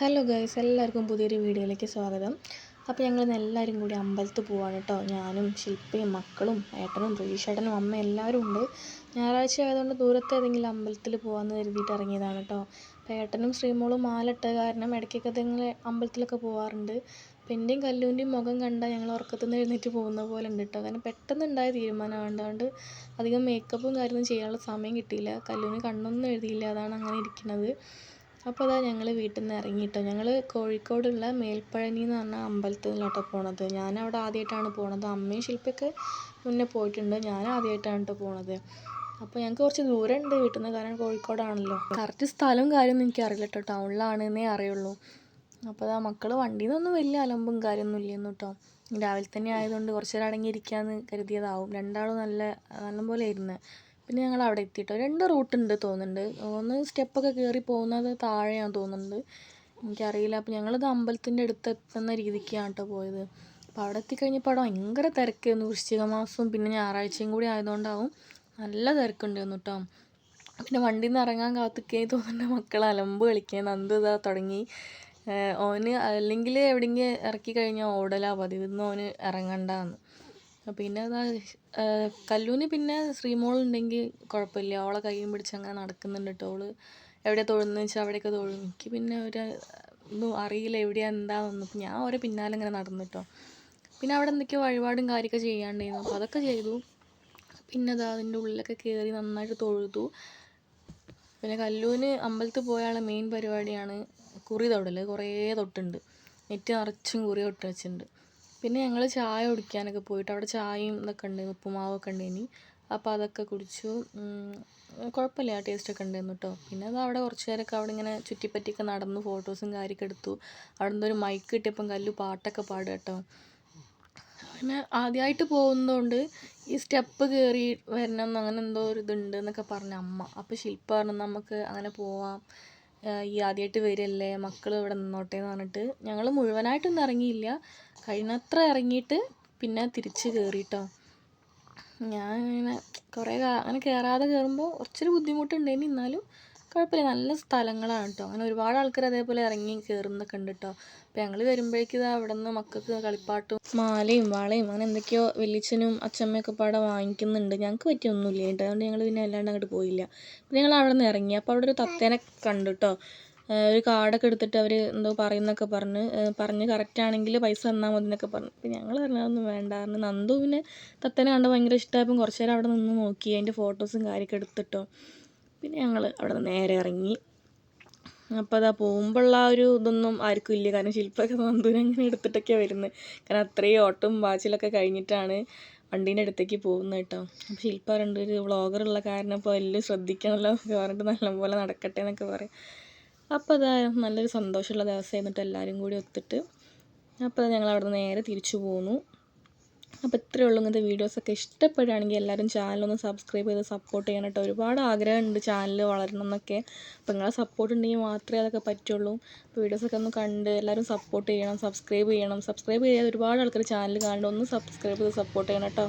Hello guys എല്ലാവർക്കും പുതിയൊരു വീഡിയോയിലേക്ക് സ്വാഗതം. അപ്പോൾ ഞങ്ങൾ എല്ലാവരും കൂടി അമ്പലത്തിൽ പോവാണ് കേട്ടോ. ഞാനും ശില്പയും മക്കളും ഏട്ടനും റീഷേട്ടനും അമ്മ എല്ലാവരും ഉണ്ട്. ഞായറാഴ്ച ആയതുകൊണ്ട് ദൂരത്തെ ഏതെങ്കിലും അമ്പലത്തിൽ പോകാമെന്ന് കരുതിയിട്ട് ഇറങ്ങിയതാണ് കേട്ടോ. അപ്പോൾ ഏട്ടനും ശ്രീമോളും മാലിട്ട് കാരണം ഇടയ്ക്കൊക്കെ നിങ്ങൾ അമ്പലത്തിലൊക്കെ പോകാറുണ്ട് അപ്പോൾ എന്റെയും കല്ലൂന്റെയും മുഖം കണ്ടാൽ ഞങ്ങൾ ഉറക്കത്തിൽ നിന്ന് എഴുന്നേറ്റ് പോകുന്ന പോലെ ഉണ്ട് കേട്ടോ. കാരണം പെട്ടെന്നുണ്ടായ തീരുമാനമായതുകൊണ്ട് അധികം മേക്കപ്പും കാര്യമൊന്നും ചെയ്യാനുള്ള സമയം കിട്ടിയില്ല. കല്ലൂന് കണ്ണൊന്നും എഴുതിയില്ല. അതാണ് അങ്ങനെ ഇരിക്കുന്നത്. അപ്പോൾ അതാ ഞങ്ങൾ വീട്ടിൽ നിന്ന് ഇറങ്ങിയിട്ടോ ഞങ്ങൾ കോഴിക്കോടുള്ള മേൽപ്പഴനി എന്ന് പറഞ്ഞ അമ്പലത്തിലോട്ടോ പോണത്. ഞാനവിടെ ആദ്യമായിട്ടാണ് പോണത്. അമ്മയും ശില്പയൊക്കെ മുന്നേ പോയിട്ടുണ്ട്. ഞാൻ ആദ്യമായിട്ടാണ് കേട്ടോ പോണത്. അപ്പോൾ ഞങ്ങൾക്ക് കുറച്ച് ദൂരം ഉണ്ട് വീട്ടിൽ നിന്ന് കാരണം കോഴിക്കോടാണല്ലോ. കറക്റ്റ് സ്ഥലവും കാര്യമൊന്നും എനിക്ക് അറിയില്ല കേട്ടോ ടൗണിലാണെന്നേ അറിയുള്ളൂ. അപ്പോൾ അതാ മക്കൾ വണ്ടിയിൽ നിന്നൊന്നും വലിയ അലമ്പും കാര്യമൊന്നും ഇല്ലെന്നു കേട്ടോ രാവിലെ തന്നെ ആയതുകൊണ്ട് കുറച്ച് നേരം അടങ്ങിയിരിക്കാമെന്ന് കരുതിയതാവും. രണ്ടാളും നല്ല നല്ലപോലെ ഇരുന്ന് പിന്നെ ഞങ്ങൾ അവിടെ എത്തിയിട്ടോ രണ്ട് റൂട്ട് ഉണ്ട് തോന്നുന്നുണ്ട്. ഒന്ന് സ്റ്റെപ്പൊക്കെ കയറി പോകുന്നത് താഴെയാണെന്ന് തോന്നുന്നുണ്ട്. എനിക്കറിയില്ല. അപ്പോൾ ഞങ്ങളിത് അമ്പലത്തിന്റെ അടുത്ത് എത്തുന്ന രീതിക്കാണ് കേട്ടോ പോയത്. അപ്പോൾ അവിടെ എത്തിക്കഴിഞ്ഞപ്പോൾ അവിടെ ഭയങ്കര തിരക്കായിരുന്നു. വൃശ്ചിക മാസവും പിന്നെ ഞായറാഴ്ചയും കൂടി ആയതുകൊണ്ടാവും നല്ല തിരക്കുണ്ടായിരുന്നു കേട്ടോ പിന്നെ വണ്ടിയിൽ നിന്ന് ഇറങ്ങാൻ കാത്തിക്കേ തോന്നുന്നുണ്ട്. മക്കൾ അലമ്പ് കളിക്കാൻ നന്ദു ഇതാ തുടങ്ങി. ഓന് അല്ലെങ്കിൽ എവിടെയെങ്കിലും ഇറക്കി കഴിഞ്ഞാൽ ഓടലാ പതിവ്. ഇന്ന് ഓന് ഇറങ്ങണ്ടെന്ന്. പിന്നെ കല്ലൂന് പിന്നെ ശ്രീമോളുണ്ടെങ്കിൽ കുഴപ്പമില്ല അവളെ കൈയും പിടിച്ച് അങ്ങനെ നടക്കുന്നുണ്ട് കേട്ടോ ഓൾ എവിടെ തൊഴുന്നു വെച്ചാൽ അവിടെയൊക്കെ തൊഴും. എനിക്ക് പിന്നെ ഒരു ഒന്നും അറിയില്ല എവിടെയാ എന്താന്നു ഞാൻ ഓരോ പിന്നാലെ ഇങ്ങനെ നടന്നു കേട്ടോ പിന്നെ അവിടെ എന്തൊക്കെയോ വഴിപാടും കാര്യമൊക്കെ ചെയ്യാണ്ടായിരുന്നു. അപ്പോൾ അതൊക്കെ ചെയ്തു. പിന്നെ അതാ അതിന്റെ ഉള്ളിലൊക്കെ കയറി നന്നായിട്ട് തൊഴുതു. പിന്നെ കല്ലൂന് അമ്പലത്തിൽ പോയാലുള്ള മെയിൻ പരിപാടിയാണ് കുറി തൊടൽ കുറേ തൊട്ടുണ്ട്. നെറ്റ് നിറച്ചും കുറി തൊട്ട് വെച്ചിട്ടുണ്ട്. പിന്നെ ഞങ്ങൾ ചായ കുടിക്കാനൊക്കെ പോയിട്ട് അവിടെ ചായയും ഇതൊക്കെ ഉണ്ടായിരുന്നു ഉപ്പുമാവൊക്കെ ഉണ്ടായിനി അപ്പോൾ അതൊക്കെ കുടിച്ചു. കുഴപ്പമില്ല ആ ടേസ്റ്റൊക്കെ ഉണ്ടായിരുന്നു കേട്ടോ. പിന്നെ അത് അവിടെ കുറച്ച് നേരമൊക്കെ അവിടെ ഇങ്ങനെ ചുറ്റിപ്പറ്റിയൊക്കെ നടന്ന് ഫോട്ടോസും കാര്യമൊക്കെ എടുത്തു. അവിടെ നിന്നൊരു മൈക്ക് കിട്ടിയപ്പം കല്ലു പാട്ടൊക്കെ പാടുക കേട്ടോ. പിന്നെ ആദ്യമായിട്ട് പോകുന്നതുകൊണ്ട് ഈ സ്റ്റെപ്പ് കയറി വരണം അങ്ങനെ എന്തോ ഒരു ഇതുണ്ട് എന്നൊക്കെ പറഞ്ഞ അമ്മ. അപ്പോൾ ശില്പ പറഞ്ഞു നമുക്ക് അങ്ങനെ പോവാം. ഈ ആദ്യമായിട്ട് വരികയല്ലേ? മക്കൾ ഇവിടെ നിന്നോട്ടെ എന്ന് പറഞ്ഞിട്ട്. ഞങ്ങൾ മുഴുവനായിട്ടൊന്നും ഇറങ്ങിയില്ല. കഴിയുന്നത്ര ഇറങ്ങിയിട്ട് പിന്നെ തിരിച്ച് കയറിട്ടോ ഞാൻ ഇങ്ങനെ കുറേ അങ്ങനെ കയറാതെ കയറുമ്പോൾ കുറച്ചൊരു ബുദ്ധിമുട്ടുണ്ടായിന്. എന്നാലും കുഴപ്പമില്ല. നല്ല സ്ഥലങ്ങളാണ് കേട്ടോ അങ്ങനെ ഒരുപാട് ആൾക്കാർ അതേപോലെ ഇറങ്ങി കയറുന്നൊക്കെ ഉണ്ട് കേട്ടോ അപ്പോൾ ഞങ്ങൾ വരുമ്പോഴേക്കും ഇതാ അവിടെ നിന്ന് മക്കൾക്ക് കളിപ്പാട്ടും മാലയും വളയും അങ്ങനെ എന്തൊക്കെയോ വലിയച്ഛനും അച്ഛമ്മയൊക്കെ പാടെ വാങ്ങിക്കുന്നുണ്ട്. ഞങ്ങൾക്ക് പറ്റിയൊന്നുമില്ല കേട്ടോ അതുകൊണ്ട് ഞങ്ങൾ പിന്നെ അല്ലാണ്ട് അങ്ങോട്ട് പോയില്ല. പിന്നെ ഞങ്ങൾ അവിടെ നിന്ന് ഇറങ്ങി. അപ്പോൾ അവിടെ ഒരു തത്തേനെ കണ്ടു കേട്ടോ ഒരു കാർഡൊക്കെ എടുത്തിട്ട് അവർ എന്തോ പറയുന്നൊക്കെ പറഞ്ഞ്. പറഞ്ഞ് കറക്റ്റ് ആണെങ്കിൽ പൈസ തന്നാൽ മതി എന്നൊക്കെ പറഞ്ഞു. അപ്പം ഞങ്ങൾ പറഞ്ഞു അതൊന്നും വേണ്ട. പറഞ്ഞു നന്ദു പിന്നെ തത്തേനെ കണ്ട് ഭയങ്കര ഇഷ്ടമായപ്പം കുറച്ച് നേരം അവിടെ നിന്ന് നോക്കി. അതിന്റെ ഫോട്ടോസും കാര്യമൊക്കെ എടുത്തിട്ടോ. പിന്നെ ഞങ്ങൾ അവിടെ നിന്ന് നേരെ ഇറങ്ങി. അപ്പോൾ അതാ പോകുമ്പോഴുള്ള ആ ഒരു ഇതൊന്നും ആർക്കും ഇല്ല. കാരണം ശില്പമൊക്കെ നന്ദൂരം അങ്ങനെ എടുത്തിട്ടൊക്കെയാണ് വരുന്നത് കാരണം അത്രയും ഓട്ടം വാച്ചിലൊക്കെ കഴിഞ്ഞിട്ടാണ് വണ്ടീന്റെ അടുത്തേക്ക് പോകുന്നത് കേട്ടോ. അപ്പോൾ ശില്പ രണ്ട് ഒരു വ്ളോഗറുള്ള കാരണം ഇപ്പോൾ എല്ലാം ശ്രദ്ധിക്കണമല്ലോ എന്നൊക്കെ പറഞ്ഞിട്ട് നല്ലപോലെ നടക്കട്ടെ എന്നൊക്കെ പറയും. അപ്പോൾ അതാ നല്ലൊരു സന്തോഷമുള്ള ദിവസമായിരുന്നിട്ട് എല്ലാവരും കൂടി ഒത്തിട്ട്. അപ്പോൾ ഞങ്ങൾ അവിടെ നിന്ന് നേരെ തിരിച്ചു പോന്നു. അപ്പോൾ ഇത്രയേ ഉള്ളൂ ഇങ്ങനത്തെ വീഡിയോസൊക്കെ ഇഷ്ടപ്പെടുകയാണെങ്കിൽ എല്ലാവരും ചാനലൊന്ന് സബ്സ്ക്രൈബ് ചെയ്ത് സപ്പോർട്ട് ചെയ്യണം കേട്ടോ. ഒരുപാട് ആഗ്രഹമുണ്ട് ചാനൽ വളരണം എന്നൊക്കെ. അപ്പോൾ നിങ്ങളെ സപ്പോർട്ട് ഉണ്ടെങ്കിൽ മാത്രമേ അതൊക്കെ പറ്റുള്ളൂ. അപ്പോൾ വീഡിയോസൊക്കെ ഒന്ന് കണ്ട് എല്ലാവരും സപ്പോർട്ട് ചെയ്യണം സബ്സ്ക്രൈബ് ചെയ്യണം. സബ്സ്ക്രൈബ് ചെയ്യാതെ ഒരുപാട് ആൾക്കാർ ചാനൽ കാണുന്നുണ്ട്. ഒന്ന് സബ്സ്ക്രൈബ് ചെയ്ത് സപ്പോർട്ട് ചെയ്യണം കേട്ടോ.